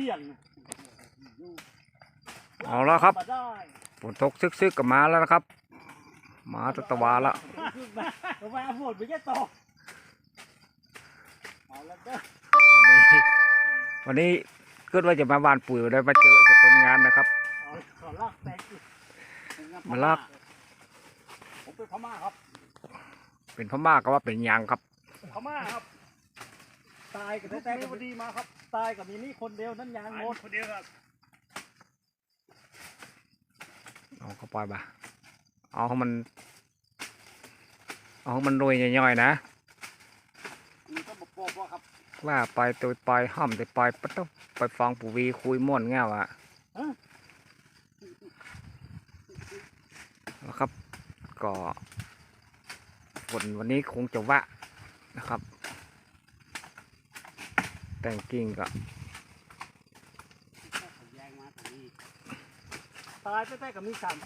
เตี้ยนเอาละครับมาได้ฝนตกซึกๆกับมาแล้วนะครับมาตะตะวาละขึ้นมาเอามาหมดไปแค่ต่อเอาแล้วเด้อวันนี้วันนี้เกิดว่าจะมาบ้านปุ๋ยได้มาเจอจากคนงานนะครับ เอาขอลากแตกอีกมาลาก ผมเป็นพม่าครับ เป็นพม่าก็ว่าเป็นยางครับ พม่าครับ ตายกับแต่กับดีมาครับ ตายกับมีนี่คนเดียวนั่นยางหมดคนเดียวครับเอาเข้าไปบ่ะเอาให้มันเอาให้มันรวยย่อยๆนะนี่ก็บอกบอกว่าครับว่าไปตัวไปห้อมตัวไปปะต้องไปฟังปู่วีคุยม่วนแง่วอะนะครับ ก็ฝนวันนี้คงจะวะนะครับ แต่งกิ่งก็ตายแต่กับมีสาม